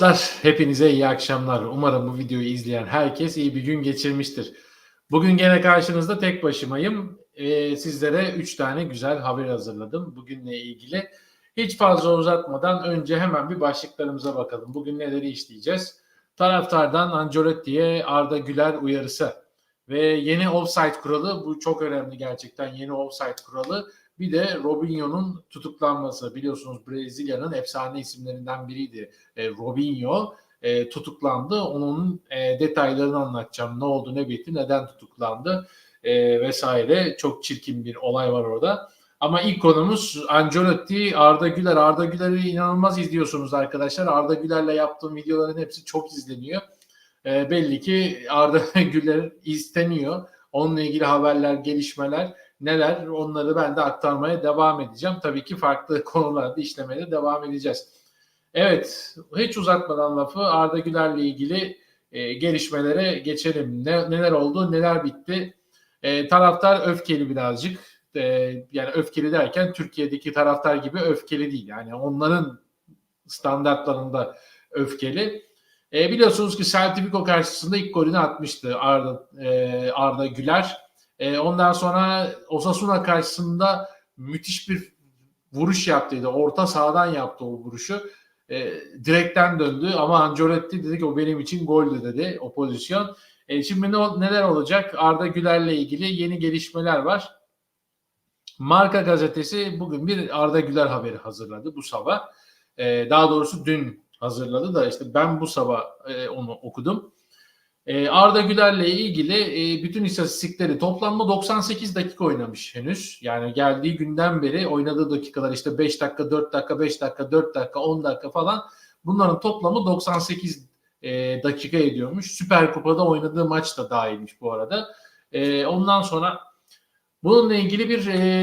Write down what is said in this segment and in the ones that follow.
Dostlar hepinize iyi akşamlar. Umarım bu videoyu izleyen herkes iyi bir gün geçirmiştir. Bugün gene karşınızda tek başımayım. Ee, sizlere 3 tane güzel haber hazırladım bugünle ilgili. Hiç fazla uzatmadan önce hemen bir başlıklarımıza bakalım. Bugün neleri işleyeceğiz? Taraftardan Ancelotti'ye Arda Güler uyarısı ve yeni offside kuralı bu çok önemli gerçekten yeni offside kuralı. Bir de Robinho'nun tutuklanması. Biliyorsunuz Brezilya'nın efsane isimlerinden biriydi e, Robinho. E, tutuklandı. Onun e, detaylarını anlatacağım. Ne oldu, ne bitti, neden tutuklandı e, vesaire. Çok çirkin bir olay var orada. Ama ilk konumuz Ancelotti, Arda Güler. Arda Güler'i inanılmaz izliyorsunuz arkadaşlar. Arda Güler'le yaptığım videoların hepsi çok izleniyor. E, belli ki Arda Güler isteniyor. Onunla ilgili haberler, gelişmeler neler onları ben de aktarmaya devam edeceğim. Tabii ki farklı konularda işlemeye de devam edeceğiz. Evet, hiç uzatmadan lafı Arda Güler'le ilgili e, gelişmelere geçelim. Ne, neler oldu, neler bitti? E, taraftar öfkeli birazcık. E, yani öfkeli derken Türkiye'deki taraftar gibi öfkeli değil. Yani onların standartlarında öfkeli. E, biliyorsunuz ki Celtic Vigo karşısında ilk golünü atmıştı Arda, e, Arda Güler. E, ondan sonra Osasuna karşısında müthiş bir vuruş yaptıydı. Orta sahadan yaptı o vuruşu. E, direkten döndü ama Ancelotti dedi ki o benim için goldü dedi o pozisyon. E, şimdi ne, neler olacak? Arda Güler'le ilgili yeni gelişmeler var. Marka gazetesi bugün bir Arda Güler haberi hazırladı bu sabah. E, daha doğrusu dün hazırladı da işte ben bu sabah e, onu okudum. E, Arda Güler'le ilgili e, bütün istatistikleri toplamda 98 dakika oynamış henüz. Yani geldiği günden beri oynadığı dakikalar işte 5 dakika, 4 dakika, 5 dakika, 4 dakika, 10 dakika falan. Bunların toplamı 98 e, dakika ediyormuş. Süper Kupa'da oynadığı maç da dahilmiş bu arada. E, ondan sonra bununla ilgili bir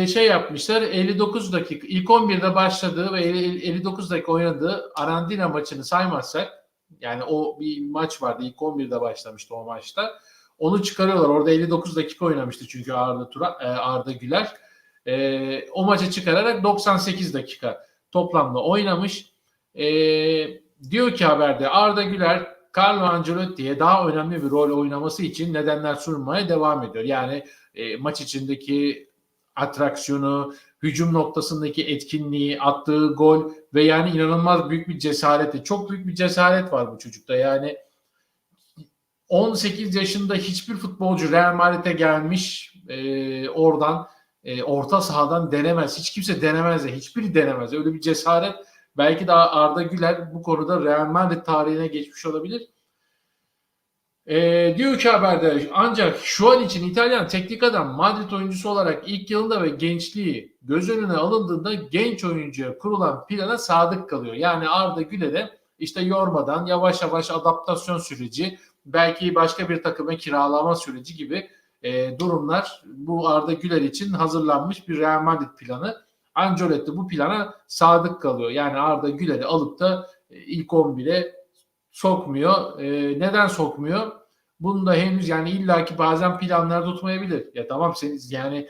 şey yapmışlar. 59 dakika, ilk 11'de başladığı ve 59 dakika oynadığı Arandina maçını saymazsak yani o bir maç vardı. İlk 11'de başlamıştı o maçta. Onu çıkarıyorlar. Orada 59 dakika oynamıştı çünkü Arda Tura, Arda Güler. E, o maçı çıkararak 98 dakika toplamda oynamış. E, diyor ki haberde Arda Güler Carlo Ancelotti'ye daha önemli bir rol oynaması için nedenler sunmaya devam ediyor. Yani e, maç içindeki atraksiyonu, hücum noktasındaki etkinliği, attığı gol ve yani inanılmaz büyük bir cesareti. Çok büyük bir cesaret var bu çocukta. Yani 18 yaşında hiçbir futbolcu Real Madrid'e gelmiş e, oradan e, orta sahadan denemez. Hiç kimse denemez de hiçbiri denemez. Öyle bir cesaret belki de Arda Güler bu konuda Real Madrid tarihine geçmiş olabilir. E, diyor ki haberde ancak şu an için İtalyan teknik adam Madrid oyuncusu olarak ilk yılında ve gençliği göz önüne alındığında genç oyuncuya kurulan plana sadık kalıyor. Yani Arda Güler'e işte yormadan yavaş yavaş adaptasyon süreci belki başka bir takıma kiralama süreci gibi e, durumlar bu Arda Güler için hazırlanmış bir Real Madrid planı. Ancelotti bu plana sadık kalıyor. Yani Arda Güler'i alıp da e, ilk 11'e sokmuyor. E, neden sokmuyor? Bunu da henüz yani illaki bazen planlar tutmayabilir. Ya tamam seniz yani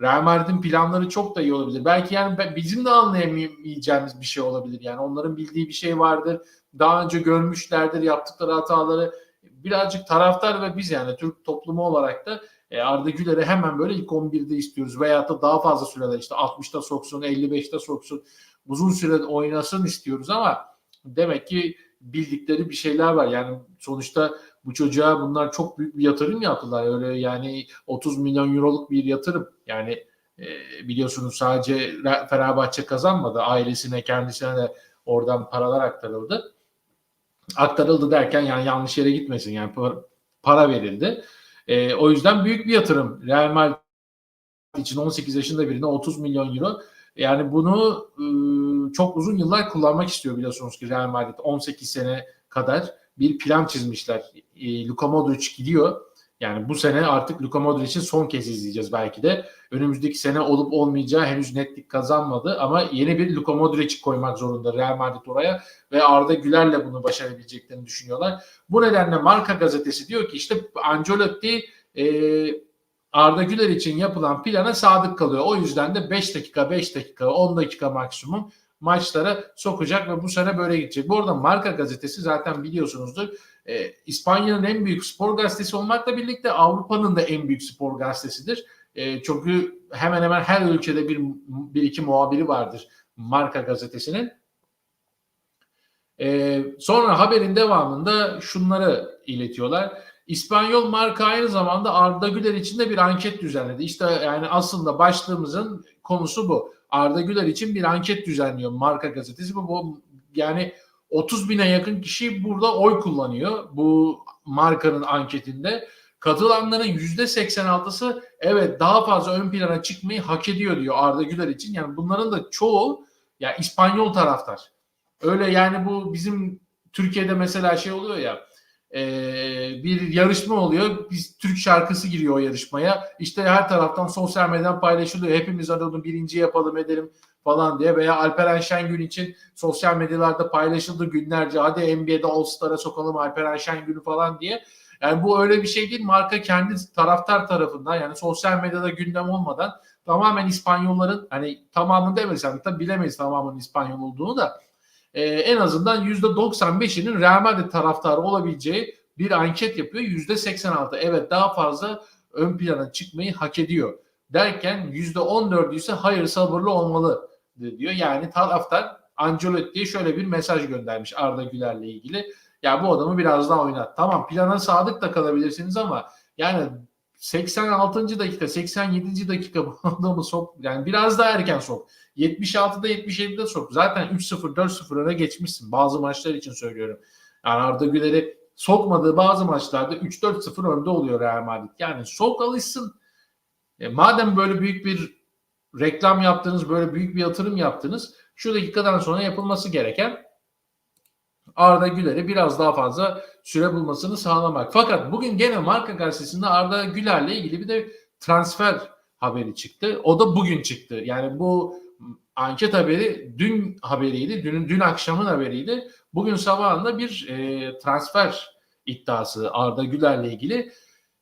Real Madrid'in planları çok da iyi olabilir. Belki yani bizim de anlayamayacağımız bir şey olabilir. Yani onların bildiği bir şey vardır. Daha önce görmüşlerdir yaptıkları hataları. Birazcık taraftar ve biz yani Türk toplumu olarak da e, Arda Güler'i hemen böyle ilk 11'de istiyoruz. Veyahut da daha fazla sürede işte 60'ta soksun, 55'te soksun. Uzun süre oynasın istiyoruz ama demek ki bildikleri bir şeyler var. Yani sonuçta bu çocuğa bunlar çok büyük bir yatırım yaptılar. Öyle yani 30 milyon euroluk bir yatırım. Yani e, biliyorsunuz sadece Fenerbahçe kazanmadı. Ailesine, kendisine de oradan paralar aktarıldı. Aktarıldı derken yani yanlış yere gitmesin. Yani para verildi. E, o yüzden büyük bir yatırım. Real Madrid için 18 yaşında birine 30 milyon euro. Yani bunu e, çok uzun yıllar kullanmak istiyor biliyorsunuz ki Real Madrid 18 sene kadar bir plan çizmişler. E, Luka Modric gidiyor. Yani bu sene artık Luka Modric'i son kez izleyeceğiz belki de. Önümüzdeki sene olup olmayacağı henüz netlik kazanmadı ama yeni bir Luka Modric koymak zorunda Real Madrid oraya ve Arda Güler'le bunu başarabileceklerini düşünüyorlar. Bu nedenle Marka gazetesi diyor ki işte Ancelotti e, Arda Güler için yapılan plana sadık kalıyor. O yüzden de 5 dakika, 5 dakika, 10 dakika maksimum maçlara sokacak ve bu sene böyle gidecek. Bu arada Marka gazetesi zaten biliyorsunuzdur. E, İspanya'nın en büyük spor gazetesi olmakla birlikte Avrupa'nın da en büyük spor gazetesidir. E, çünkü hemen hemen her ülkede bir, bir iki muhabiri vardır Marka gazetesinin. E, sonra haberin devamında şunları iletiyorlar. İspanyol marka aynı zamanda Arda Güler için de bir anket düzenledi. İşte yani aslında başlığımızın konusu bu. Arda Güler için bir anket düzenliyor Marka gazetesi. Bu, bu yani 30 bine yakın kişi burada oy kullanıyor bu markanın anketinde. Katılanların %86'sı evet daha fazla ön plana çıkmayı hak ediyor diyor Arda Güler için. Yani bunların da çoğu ya İspanyol taraftar. Öyle yani bu bizim Türkiye'de mesela şey oluyor ya e, bir yarışma oluyor. Biz Türk şarkısı giriyor o yarışmaya. İşte her taraftan sosyal medyadan paylaşılıyor. Hepimiz onu birinci yapalım edelim falan diye veya Alperen Şengün için sosyal medyalarda paylaşıldı günlerce. Hadi NBA'de All Star'a sokalım Alperen Şengün'ü falan diye. Yani bu öyle bir şey değil. Marka kendi taraftar tarafından yani sosyal medyada gündem olmadan tamamen İspanyolların hani tamamını demesem tabii bilemeyiz tamamının İspanyol olduğunu da e, en azından %95'inin Real Madrid taraftarı olabileceği bir anket yapıyor. %86 evet daha fazla ön plana çıkmayı hak ediyor derken %14'ü ise hayır sabırlı olmalı diyor. Yani taraftar Ancelotti'ye şöyle bir mesaj göndermiş Arda Güler'le ilgili. Ya bu adamı biraz daha oynat. Tamam plana sadık da kalabilirsiniz ama yani 86. dakika 87. dakika bu adamı sok yani biraz daha erken sok. 76'da 77'de sok. Zaten 3-0 4-0 öne geçmişsin. Bazı maçlar için söylüyorum. Yani Arda Güler'i sokmadığı bazı maçlarda 3-4-0 önde oluyor Real Madrid. Yani sok alışsın. E, madem böyle büyük bir reklam yaptınız, böyle büyük bir yatırım yaptınız, şu dakikadan sonra yapılması gereken Arda Güler'e biraz daha fazla süre bulmasını sağlamak. Fakat bugün gene Marka Gazetesi'nde Arda Güler'le ilgili bir de transfer haberi çıktı. O da bugün çıktı. Yani bu anket haberi dün haberiydi. Dün, dün akşamın haberiydi. Bugün sabahında bir e, transfer iddiası Arda Güler'le ilgili.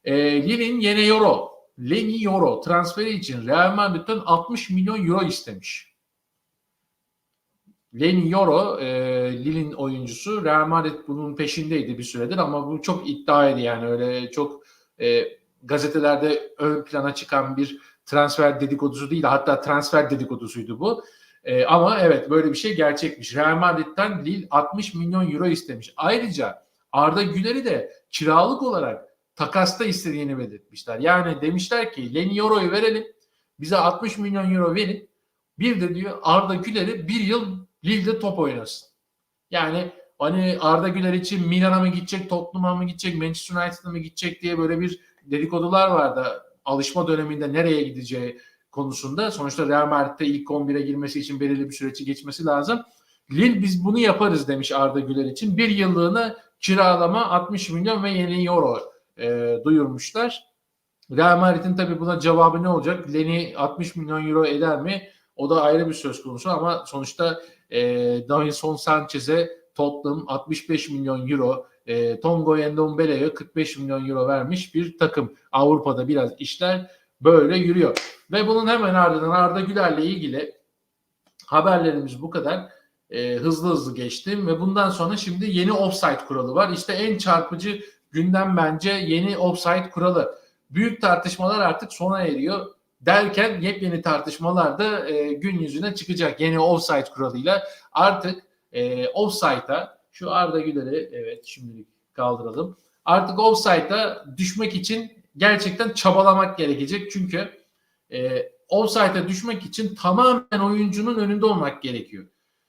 E, Lille'in Yene Euro, Leni Euro transferi için Real Madrid'den 60 milyon euro istemiş. Leni Euro, e, Lille'in oyuncusu. Real Madrid bunun peşindeydi bir süredir ama bu çok iddiaydı yani öyle çok e, gazetelerde ön plana çıkan bir transfer dedikodusu değil hatta transfer dedikodusuydu bu. E, ama evet böyle bir şey gerçekmiş. Real Madrid'den Lille 60 milyon euro istemiş. Ayrıca Arda Güler'i de kiralık olarak takasta istediğini belirtmişler. Yani demişler ki Leni Euro'yu verelim bize 60 milyon euro verin bir de diyor Arda Güler'i bir yıl Lille'de top oynasın. Yani hani Arda Güler için Milan'a mı gidecek, Tottenham'a mı gidecek, Manchester United'a mı gidecek diye böyle bir dedikodular vardı. Alışma döneminde nereye gideceği konusunda. Sonuçta Real Madrid'de ilk 11'e girmesi için belirli bir süreci geçmesi lazım. Lille biz bunu yaparız demiş Arda Güler için. Bir yıllığına kiralama 60 milyon ve yeni euro e, duyurmuşlar. Real Madrid'in tabii buna cevabı ne olacak? Leni 60 milyon euro eder mi? O da ayrı bir söz konusu ama sonuçta e, Davinson Sanchez'e Tottenham 65 milyon euro, e, Tongo Endombele'ye 45 milyon euro vermiş bir takım. Avrupa'da biraz işler böyle yürüyor. Ve bunun hemen ardından Arda Güler'le ilgili haberlerimiz bu kadar. E, hızlı hızlı geçtim ve bundan sonra şimdi yeni offside kuralı var. İşte en çarpıcı gündem bence yeni offside kuralı. Büyük tartışmalar artık sona eriyor derken yepyeni tartışmalar da e, gün yüzüne çıkacak. Yeni offside kuralıyla artık e, offside'a şu Arda Güler'i evet şimdilik kaldıralım. Artık offside'a düşmek için gerçekten çabalamak gerekecek. Çünkü e, offside'a düşmek için tamamen oyuncunun önünde olmak gerekiyor.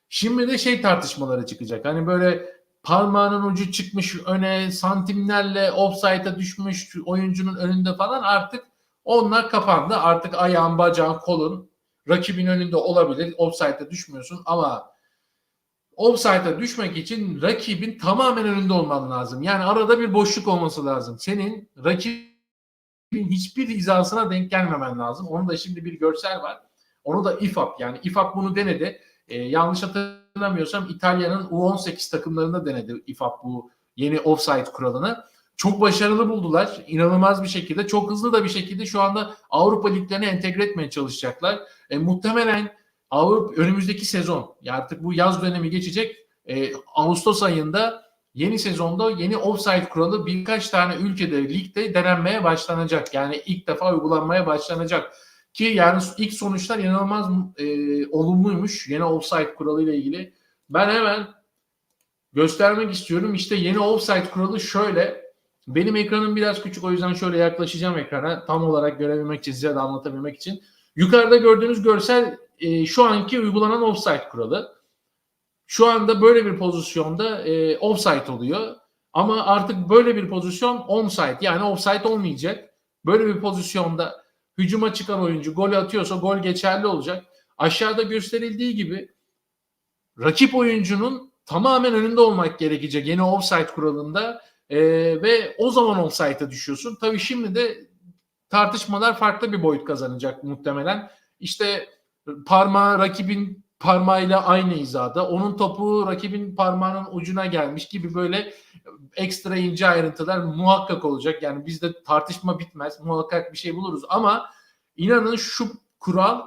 Şimdi de şey tartışmaları çıkacak. Hani böyle parmağının ucu çıkmış öne santimlerle offside'a düşmüş oyuncunun önünde falan artık onlar kapandı. Artık ayağın, bacağın, kolun rakibin önünde olabilir. Offside'e düşmüyorsun ama offside'a düşmek için rakibin tamamen önünde olman lazım. Yani arada bir boşluk olması lazım. Senin rakibin hiçbir hizasına denk gelmemen lazım. Onun da şimdi bir görsel var. Onu da İFAP yani İFAP bunu denedi. Ee, yanlış hatırlamıyorsam İtalya'nın U18 takımlarında denedi İFAP bu yeni offside kuralını çok başarılı buldular. İnanılmaz bir şekilde, çok hızlı da bir şekilde şu anda Avrupa liglerine entegre etmeye çalışacaklar. E, muhtemelen Avrupa önümüzdeki sezon ya artık bu yaz dönemi geçecek. E, Ağustos ayında yeni sezonda yeni offside kuralı birkaç tane ülkede ligde denenmeye başlanacak. Yani ilk defa uygulanmaya başlanacak. Ki yani ilk sonuçlar inanılmaz e, olumluymuş yeni offside kuralı ile ilgili. Ben hemen göstermek istiyorum. İşte yeni offside kuralı şöyle. Benim ekranım biraz küçük o yüzden şöyle yaklaşacağım ekrana tam olarak görebilmek için size de anlatabilmek için. Yukarıda gördüğünüz görsel e, şu anki uygulanan offside kuralı. Şu anda böyle bir pozisyonda e, offside oluyor. Ama artık böyle bir pozisyon onside yani offside olmayacak. Böyle bir pozisyonda hücuma çıkan oyuncu gol atıyorsa gol geçerli olacak. Aşağıda gösterildiği gibi rakip oyuncunun tamamen önünde olmak gerekecek yeni offside kuralında e, ve o zaman offside'a düşüyorsun. Tabii şimdi de tartışmalar farklı bir boyut kazanacak muhtemelen. İşte parmağı rakibin parmağıyla aynı hizada. Onun topu rakibin parmağının ucuna gelmiş gibi böyle ekstra ince ayrıntılar muhakkak olacak. Yani bizde tartışma bitmez. Muhakkak bir şey buluruz ama inanın şu kural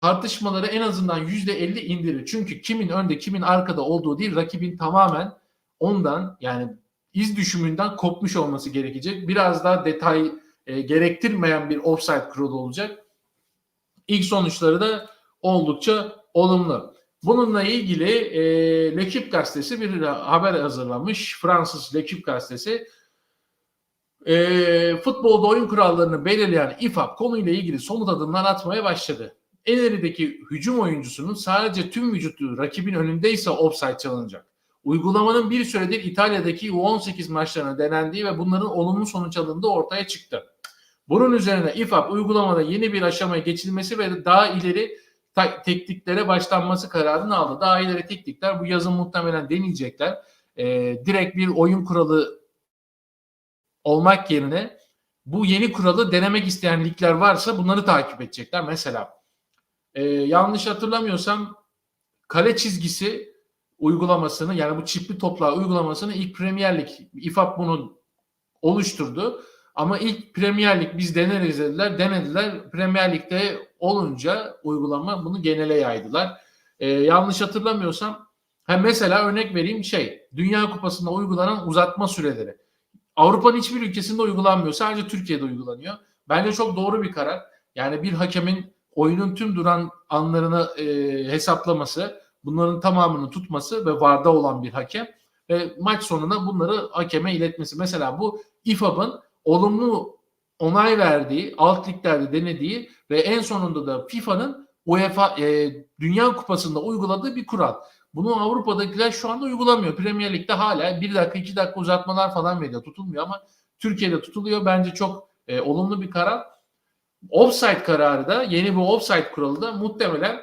tartışmaları en azından yüzde elli indirir. Çünkü kimin önde kimin arkada olduğu değil rakibin tamamen ondan yani iz düşümünden kopmuş olması gerekecek. Biraz daha detay e, gerektirmeyen bir offside kuralı olacak. İlk sonuçları da oldukça olumlu. Bununla ilgili e, L'Equipe gazetesi bir haber hazırlamış. Fransız L'Equipe gazetesi. E, futbolda oyun kurallarını belirleyen İFAB konuyla ilgili somut adımlar atmaya başladı. En ilerideki hücum oyuncusunun sadece tüm vücutu rakibin önündeyse offside çalınacak. Uygulamanın bir süredir İtalya'daki U18 maçlarına denendiği ve bunların olumlu sonuç alındığı ortaya çıktı. Bunun üzerine İFAB uygulamada yeni bir aşamaya geçilmesi ve daha ileri tekniklere başlanması kararını aldı. Daha ileri teknikler bu yazın muhtemelen deneyecekler. E, direkt bir oyun kuralı olmak yerine bu yeni kuralı denemek isteyen ligler varsa bunları takip edecekler. Mesela e, yanlış hatırlamıyorsam kale çizgisi uygulamasını yani bu çipli toplar uygulamasını ilk Premier Lig İFAB bunu oluşturdu. Ama ilk Premier Lig biz deneriz dediler. Denediler. Premier Lig'de olunca uygulama bunu genele yaydılar. Ee, yanlış hatırlamıyorsam ha mesela örnek vereyim şey Dünya Kupası'nda uygulanan uzatma süreleri. Avrupa'nın hiçbir ülkesinde uygulanmıyor. Sadece Türkiye'de uygulanıyor. Bence çok doğru bir karar. Yani bir hakemin oyunun tüm duran anlarını e, hesaplaması, bunların tamamını tutması ve varda olan bir hakem ve maç sonunda bunları hakeme iletmesi. Mesela bu İFAB'ın olumlu onay verdiği, alt liglerde denediği ve en sonunda da FIFA'nın UEFA e, Dünya Kupası'nda uyguladığı bir kural. Bunu Avrupa'dakiler şu anda uygulamıyor. Premier Lig'de hala bir dakika iki dakika uzatmalar falan veriyor. Tutulmuyor ama Türkiye'de tutuluyor. Bence çok e, olumlu bir karar. Offside kararı da yeni bu offside kuralı da muhtemelen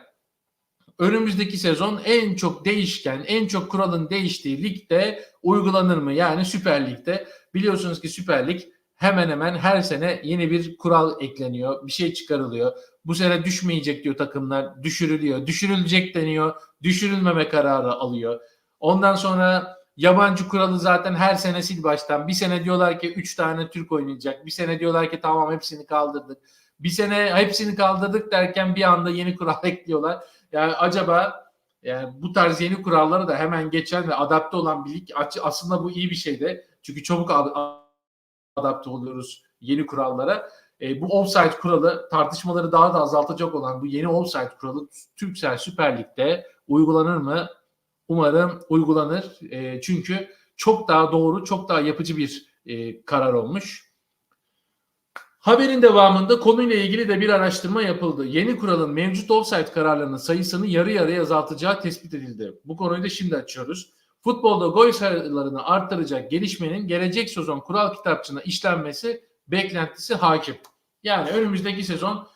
önümüzdeki sezon en çok değişken, en çok kuralın değiştiği ligde uygulanır mı? Yani Süper Lig'de. Biliyorsunuz ki Süper Lig hemen hemen her sene yeni bir kural ekleniyor. Bir şey çıkarılıyor. Bu sene düşmeyecek diyor takımlar. Düşürülüyor. Düşürülecek deniyor. Düşürülmeme kararı alıyor. Ondan sonra yabancı kuralı zaten her sene sil baştan. Bir sene diyorlar ki 3 tane Türk oynayacak. Bir sene diyorlar ki tamam hepsini kaldırdık. Bir sene hepsini kaldırdık derken bir anda yeni kural ekliyorlar. Yani acaba yani bu tarz yeni kuralları da hemen geçen ve adapte olan bir lig aslında bu iyi bir şey de. Çünkü çabuk adapte oluyoruz yeni kurallara. E, bu offside kuralı tartışmaları daha da azaltacak olan bu yeni offside kuralı Türksel Süper Lig'de uygulanır mı? Umarım uygulanır. E, çünkü çok daha doğru, çok daha yapıcı bir e, karar olmuş. Haberin devamında konuyla ilgili de bir araştırma yapıldı. Yeni kuralın mevcut offside kararlarının sayısını yarı yarıya azaltacağı tespit edildi. Bu konuyu da şimdi açıyoruz futbolda gol sayılarını arttıracak gelişmenin gelecek sezon kural kitapçığına işlenmesi beklentisi hakim. Yani önümüzdeki sezon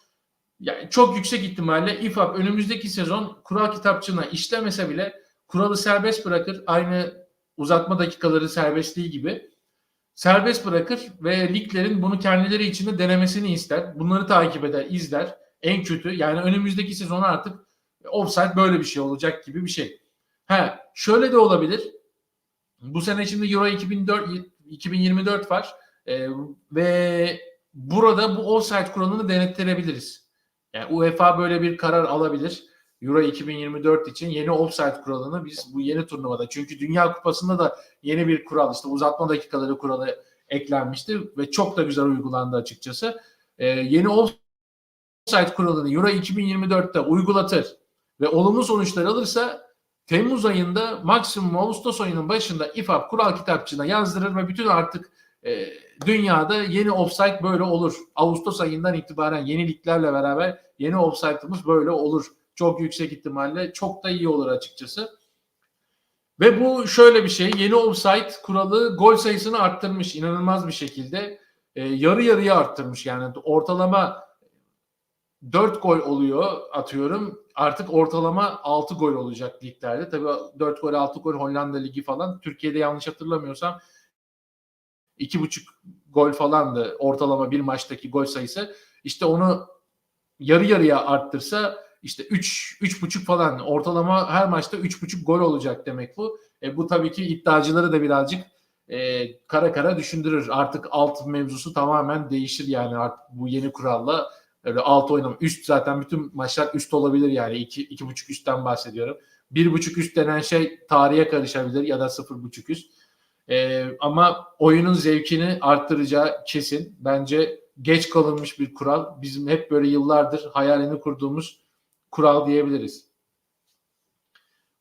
yani çok yüksek ihtimalle İFAB önümüzdeki sezon kural kitapçığına işlemese bile kuralı serbest bırakır. Aynı uzatma dakikaları serbestliği gibi serbest bırakır ve liglerin bunu kendileri içinde denemesini ister. Bunları takip eder, izler. En kötü yani önümüzdeki sezon artık offside böyle bir şey olacak gibi bir şey. He, şöyle de olabilir. Bu sene şimdi Euro 2004 2024 var. Ee, ve burada bu offside kuralını denettirebiliriz. Yani UEFA böyle bir karar alabilir. Euro 2024 için yeni offside kuralını biz bu yeni turnuvada çünkü Dünya Kupası'nda da yeni bir kural işte uzatma dakikaları kuralı eklenmişti ve çok da güzel uygulandı açıkçası. Ee, yeni offside kuralını Euro 2024'te uygulatır ve olumlu sonuçlar alırsa Temmuz ayında maksimum Ağustos ayının başında İFAB kural kitapçığına yazdırır ve bütün artık e, dünyada yeni offside böyle olur. Ağustos ayından itibaren yeniliklerle beraber yeni offside'ımız böyle olur. Çok yüksek ihtimalle çok da iyi olur açıkçası. Ve bu şöyle bir şey. Yeni offside kuralı gol sayısını arttırmış inanılmaz bir şekilde. E, yarı yarıya arttırmış yani ortalama 4 gol oluyor atıyorum. Artık ortalama 6 gol olacak liglerde. Tabii 4 gol 6 gol Hollanda Ligi falan. Türkiye'de yanlış hatırlamıyorsam 2,5 gol falandı ortalama bir maçtaki gol sayısı. İşte onu yarı yarıya arttırsa işte 3 3,5 falan ortalama her maçta 3,5 gol olacak demek bu. E, bu tabii ki iddiacıları da birazcık e, kara kara düşündürür. Artık alt mevzusu tamamen değişir yani artık bu yeni kuralla öyle alt oynama. Üst zaten bütün maçlar üst olabilir yani. iki, iki buçuk üstten bahsediyorum. Bir buçuk üst denen şey tarihe karışabilir ya da sıfır buçuk üst. Ee, ama oyunun zevkini arttıracağı kesin. Bence geç kalınmış bir kural. Bizim hep böyle yıllardır hayalini kurduğumuz kural diyebiliriz.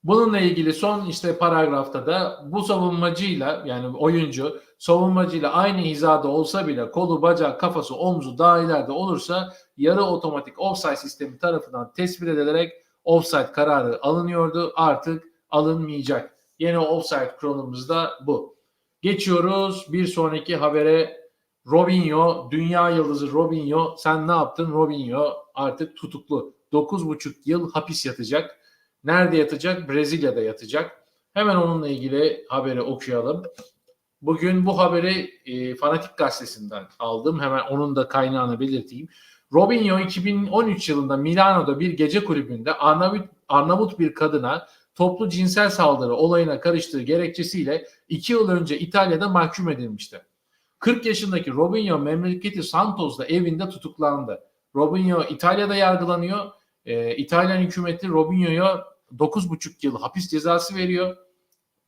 Bununla ilgili son işte paragrafta da bu savunmacıyla yani oyuncu savunmacıyla aynı hizada olsa bile kolu, bacağı, kafası, omzu daha ileride olursa yarı otomatik offside sistemi tarafından tespit edilerek offside kararı alınıyordu. Artık alınmayacak. Yeni offside kuralımız da bu. Geçiyoruz bir sonraki habere. Robinho, dünya yıldızı Robinho sen ne yaptın? Robinho artık tutuklu. 9,5 yıl hapis yatacak. Nerede yatacak? Brezilya'da yatacak. Hemen onunla ilgili haberi okuyalım. Bugün bu haberi e, Fanatik Gazetesi'nden aldım. Hemen onun da kaynağını belirteyim. Robinho 2013 yılında Milano'da bir gece kulübünde Arnavut, Arnavut bir kadına toplu cinsel saldırı olayına karıştığı gerekçesiyle 2 yıl önce İtalya'da mahkum edilmişti. 40 yaşındaki Robinho memleketi Santos'da evinde tutuklandı. Robinho İtalya'da yargılanıyor. Ee, İtalyan hükümeti Robinho'ya 9,5 yıl hapis cezası veriyor.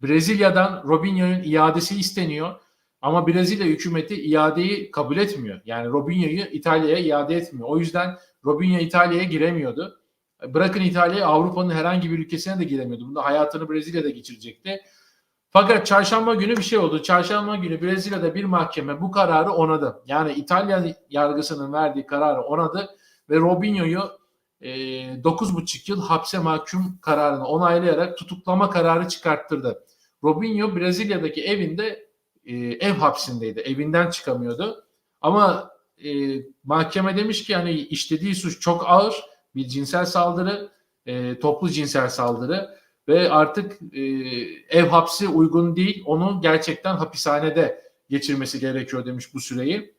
Brezilya'dan Robinho'nun iadesi isteniyor. Ama Brezilya hükümeti iadeyi kabul etmiyor. Yani Robinho'yu İtalya'ya iade etmiyor. O yüzden Robinho İtalya'ya giremiyordu. Bırakın İtalya'ya Avrupa'nın herhangi bir ülkesine de giremiyordu. Bunda hayatını Brezilya'da geçirecekti. Fakat çarşamba günü bir şey oldu. Çarşamba günü Brezilya'da bir mahkeme bu kararı onadı. Yani İtalya yargısının verdiği kararı onadı ve Robinho'yu e, 9,5 yıl hapse mahkum kararını onaylayarak tutuklama kararı çıkarttırdı. Robinho Brezilya'daki evinde e, ev hapsindeydi. Evinden çıkamıyordu. Ama e, mahkeme demiş ki yani işlediği suç çok ağır bir cinsel saldırı, e, toplu cinsel saldırı ve artık e, ev hapsi uygun değil. Onu gerçekten hapishanede geçirmesi gerekiyor demiş bu süreyi.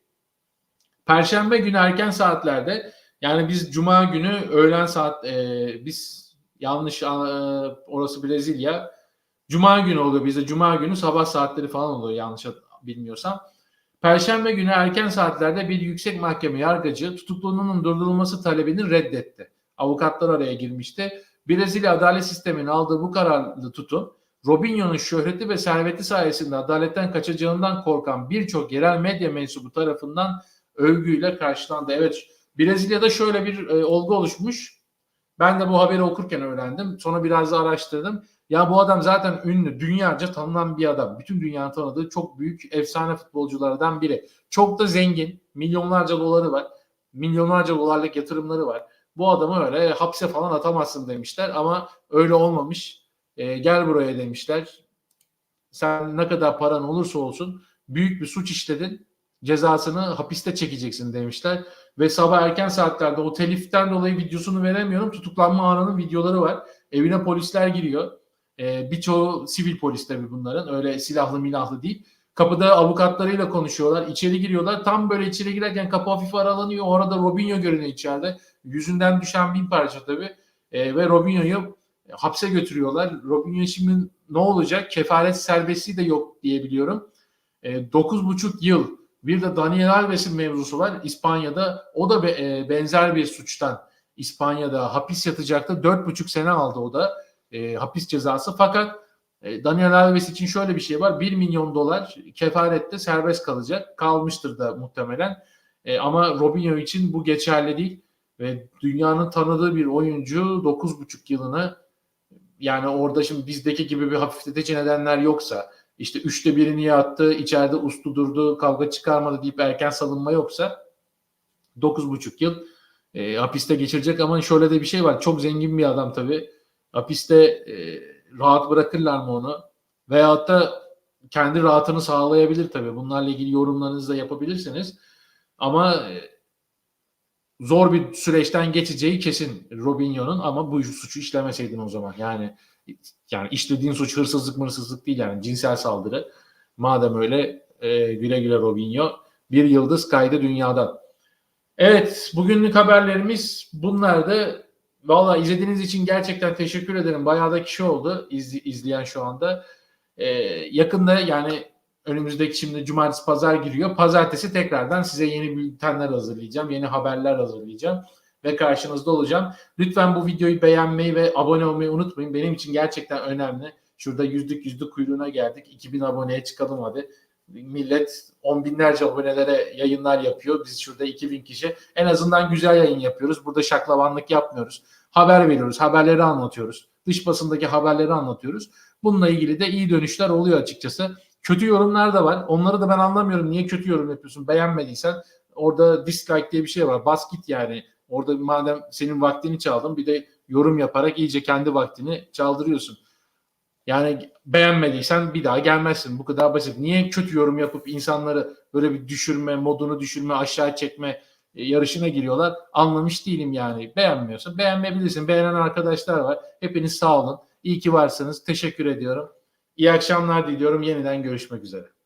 Perşembe günü erken saatlerde yani biz cuma günü öğlen saat e, biz yanlış e, orası Brezilya cuma günü oluyor bizde cuma günü sabah saatleri falan oluyor yanlış bilmiyorsam. Perşembe günü erken saatlerde bir yüksek mahkeme yargıcı tutukluluğunun durdurulması talebini reddetti. Avukatlar araya girmişti. Brezilya adalet sisteminin aldığı bu kararlı tutum Robinho'nun şöhreti ve serveti sayesinde adaletten kaçacağından korkan birçok yerel medya mensubu tarafından övgüyle karşılandı. Evet Brezilya'da şöyle bir e, olgu oluşmuş. Ben de bu haberi okurken öğrendim. Sonra biraz da araştırdım. Ya bu adam zaten ünlü, dünyaca tanınan bir adam. Bütün dünyanın tanıdığı çok büyük efsane futbolculardan biri. Çok da zengin, milyonlarca doları var. Milyonlarca dolarlık yatırımları var. Bu adamı öyle hapse falan atamazsın demişler ama öyle olmamış. E, gel buraya demişler. Sen ne kadar paran olursa olsun büyük bir suç işledin. Cezasını hapiste çekeceksin demişler. Ve sabah erken saatlerde o teliften dolayı videosunu veremiyorum. Tutuklanma anının videoları var. Evine polisler giriyor e, birçoğu sivil polis tabii bunların. Öyle silahlı milahlı değil. Kapıda avukatlarıyla konuşuyorlar. İçeri giriyorlar. Tam böyle içeri girerken kapı hafif aralanıyor. Orada Robinho görünüyor içeride. Yüzünden düşen bin parça tabii. E, ve Robinho'yu hapse götürüyorlar. Robinho şimdi ne olacak? Kefaret serbestliği de yok diye biliyorum. E, 9,5 yıl. Bir de Daniel Alves'in mevzusu var. İspanya'da o da e, benzer bir suçtan İspanya'da hapis yatacaktı. Dört buçuk sene aldı o da e, hapis cezası. Fakat e, Daniel Alves için şöyle bir şey var. 1 milyon dolar kefarette serbest kalacak. Kalmıştır da muhtemelen. E, ama Robinho için bu geçerli değil. Ve dünyanın tanıdığı bir oyuncu 9,5 yılını yani orada şimdi bizdeki gibi bir hafifletici nedenler yoksa işte üçte birini yattı, içeride uslu durdu, kavga çıkarmadı deyip erken salınma yoksa 9,5 yıl e, hapiste geçirecek ama şöyle de bir şey var. Çok zengin bir adam tabii. Hapiste e, rahat bırakırlar mı onu? Veyahut da kendi rahatını sağlayabilir tabii. Bunlarla ilgili yorumlarınızı da yapabilirsiniz. Ama e, zor bir süreçten geçeceği kesin Robinho'nun ama bu suçu işlemeseydin o zaman. Yani yani işlediğin suç hırsızlık mırsızlık değil yani cinsel saldırı. Madem öyle e, güle güle Robinho. Bir yıldız kaydı dünyadan. Evet bugünlük haberlerimiz bunlardı. Valla izlediğiniz için gerçekten teşekkür ederim. Bayağı da kişi oldu izli, izleyen şu anda. Ee, yakında yani önümüzdeki şimdi cumartesi pazar giriyor. Pazartesi tekrardan size yeni bültenler hazırlayacağım. Yeni haberler hazırlayacağım. Ve karşınızda olacağım. Lütfen bu videoyu beğenmeyi ve abone olmayı unutmayın. Benim için gerçekten önemli. Şurada yüzlük yüzlük kuyruğuna geldik. 2000 aboneye çıkalım hadi. Millet on binlerce abonelere yayınlar yapıyor. Biz şurada 2000 kişi. En azından güzel yayın yapıyoruz. Burada şaklavanlık yapmıyoruz. Haber veriyoruz. Haberleri anlatıyoruz. Dış basındaki haberleri anlatıyoruz. Bununla ilgili de iyi dönüşler oluyor açıkçası. Kötü yorumlar da var. Onları da ben anlamıyorum. Niye kötü yorum yapıyorsun? Beğenmediysen orada dislike diye bir şey var. Bas git yani. Orada madem senin vaktini çaldım bir de yorum yaparak iyice kendi vaktini çaldırıyorsun. Yani beğenmediysen bir daha gelmezsin. Bu kadar basit. Niye kötü yorum yapıp insanları böyle bir düşürme, modunu düşürme, aşağı çekme e, yarışına giriyorlar? Anlamış değilim yani. Beğenmiyorsan beğenmeyebilirsin. Beğenen arkadaşlar var. Hepiniz sağ olun. İyi ki varsınız. Teşekkür ediyorum. İyi akşamlar diliyorum. Yeniden görüşmek üzere.